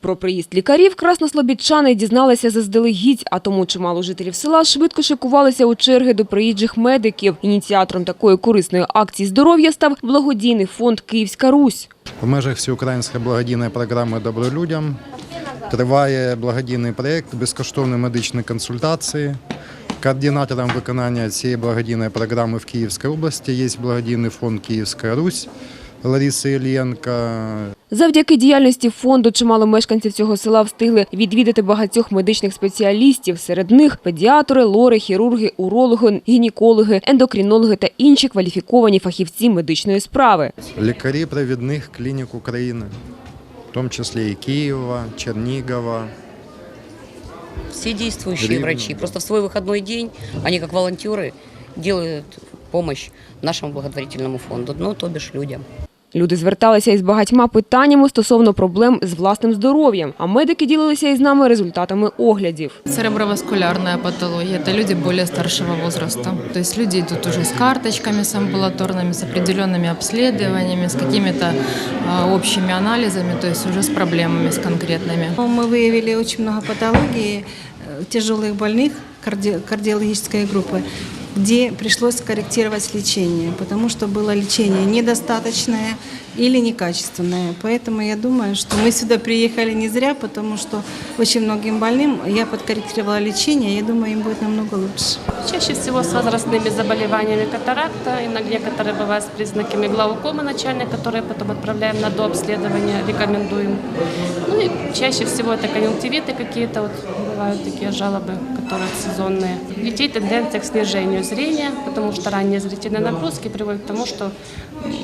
Про приїзд лікарів краснослобідчани дізналися заздалегідь, а тому чимало жителів села швидко шикувалися у черги до приїжджих медиків. Ініціатором такої корисної акції здоров'я став благодійний фонд Київська Русь. В межах всеукраїнської благодійної програми Добро людям триває благодійний проєкт безкоштовні медичні консультації. Координатором виконання цієї благодійної програми в Київській області є благодійний фонд Київська Русь Лариси Іллєнко. Завдяки діяльності фонду чимало мешканців цього села встигли відвідати багатьох медичних спеціалістів. Серед них педіатри, лори, хірурги, урологи, гінекологи, ендокринологи та інші кваліфіковані фахівці медичної справи. Лікарі провідних клінік України, в тому числі і Києва, Чернігова. Все действующие Гривна, врачи. да. Просто в свой выходной день они как волонтеры делают помощь нашему благотворительному фонду, ну, то бишь людям. Люди зверталися із багатьма питаннями стосовно проблем з власним здоров'ям, а медики ділилися із нами результатами оглядів. Цереброваскулярная патология – это люди более старшего возраста. То есть люди идут уже с карточками, с амбулаторными, с определенными обследованиями, с какими-то а, общими анализами, то есть уже с проблемами, с конкретными. Ну, Мы выявили очень много патологий э, тяжелых больных карди- кардиологической группы, Где пришлось скорректировать лечение, потому что было лечение недостаточное или некачественное. Поэтому я думаю, что мы сюда приехали не зря, потому что очень многим больным я подкорректировала лечение, я думаю, им будет намного лучше. Чаще всего с возрастными заболеваниями катаракта, иногда некоторые бывают с признаками глаукомы начальной, которые потом отправляем на дообследование, рекомендуем. Ну и чаще всего это конъюнктивиты какие-то, вот бывают такие жалобы, которые сезонные. Детей тенденция к снижению зрения, потому что ранние зрительные нагрузки приводят к тому, что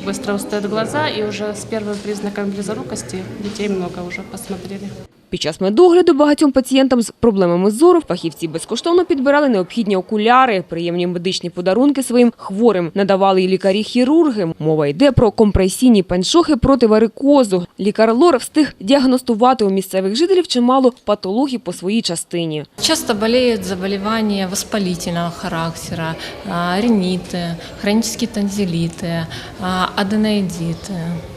быстро устают глаза, и уже с первым признаком близорукости детей много уже посмотрели. Під час медогляду багатьом пацієнтам з проблемами зору фахівці безкоштовно підбирали необхідні окуляри, приємні медичні подарунки своїм хворим надавали і лікарі-хірурги. Мова йде про компресійні панчохи проти варикозу. Лікар Лор встиг діагностувати у місцевих жителів чимало патологій по своїй частині. Часто болеют заболевания воспалительного характера, а, риниты, хронические танзелиты, а, аденоидиты. а,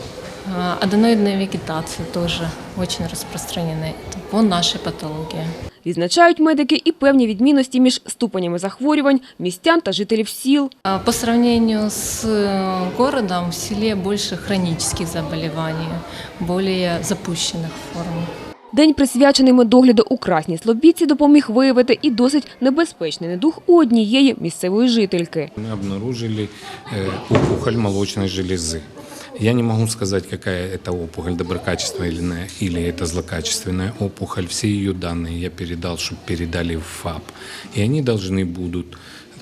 Аденоидная вегетация тоже очень распространены. Это по нашей патологии. Відзначають медики і певні відмінності між ступенями захворювань містян та жителів сіл. А По сравнению с э, городом, в селе больше хронических заболеваний, более запущенных форм. День, присвячений медогляду у Красній Слобідці, допоміг виявити і досить небезпечний недух у однієї місцевої жительки. Мы обнаружили э, опухоль молочной железы. Я не могу сказать, какая это опухоль, доброкачественная или, не- или это злокачественная опухоль. Все ее данные я передал, чтобы передали в ФАП. И они должны будут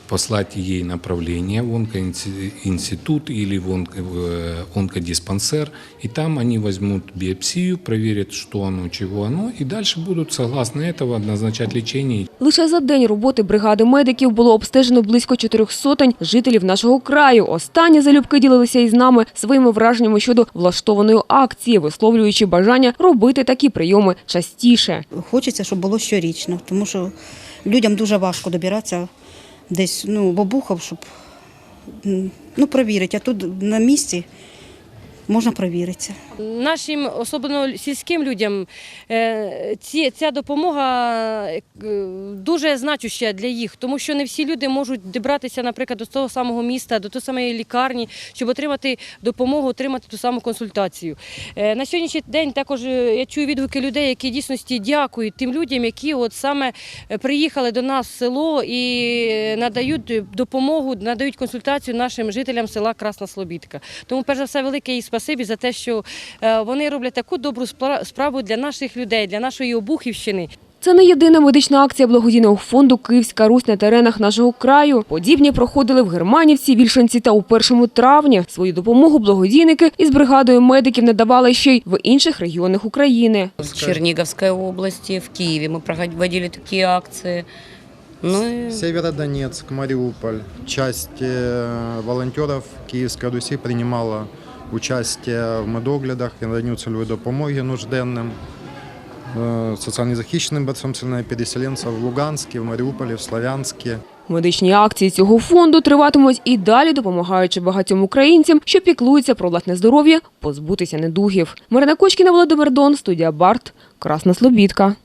послать ей направление в онкоинститут или в в э, онкодиспансер. И там они возьмут биопсию, проверят, что оно, чего оно, и дальше будут, согласно этого, назначать лечение Лише за день роботи бригади медиків було обстежено близько чотирьох сотень жителів нашого краю. Останні залюбки ділилися із нами своїми враженнями щодо влаштованої акції, висловлюючи бажання робити такі прийоми частіше. Хочеться, щоб було щорічно, тому що людям дуже важко добиратися десь ну, бобухав, щоб ну, провірити. А тут на місці можна провіритися. Нашим, особливо сільським людям, е, ця допомога е, дуже значуща для їх, тому що не всі люди можуть добратися, наприклад, до того самого міста, до тої самої лікарні, щоб отримати допомогу, отримати ту саму консультацію. Е, На сьогоднішній день також я чую відгуки людей, які дійсності дякують тим людям, які от саме приїхали до нас в село і надають допомогу, надають консультацію нашим жителям села Красна Слобідка. Тому, перш за все, велике їй спасибі за те, що е, вони роблять таку добру спра- справу для наших людей, для нашої Обухівщини. Це не єдина медична акція благодійного фонду Київська Русь на теренах нашого краю. Подібні проходили в Германівці, Вільшанці та у першому травні. Свою допомогу благодійники із бригадою медиків надавали ще й в інших регіонах України. В Черниговской области, в Киеве мы проводили такие акции. Ну и Северодонецк, Мариуполь. Часть э, волонтеров Київської Русі приймала участие в медоглядах і наданню цільової допомоги нужденним, е, соціально захищеним борцям цільної переселенців в Луганську, в Маріуполі, в Слов'янську. Медичні акції цього фонду триватимуть і далі, допомагаючи багатьом українцям, що піклуються про власне здоров'я, позбутися недугів. Марина Кочкіна, Володимир Дон, студія Барт, Красна Слобідка.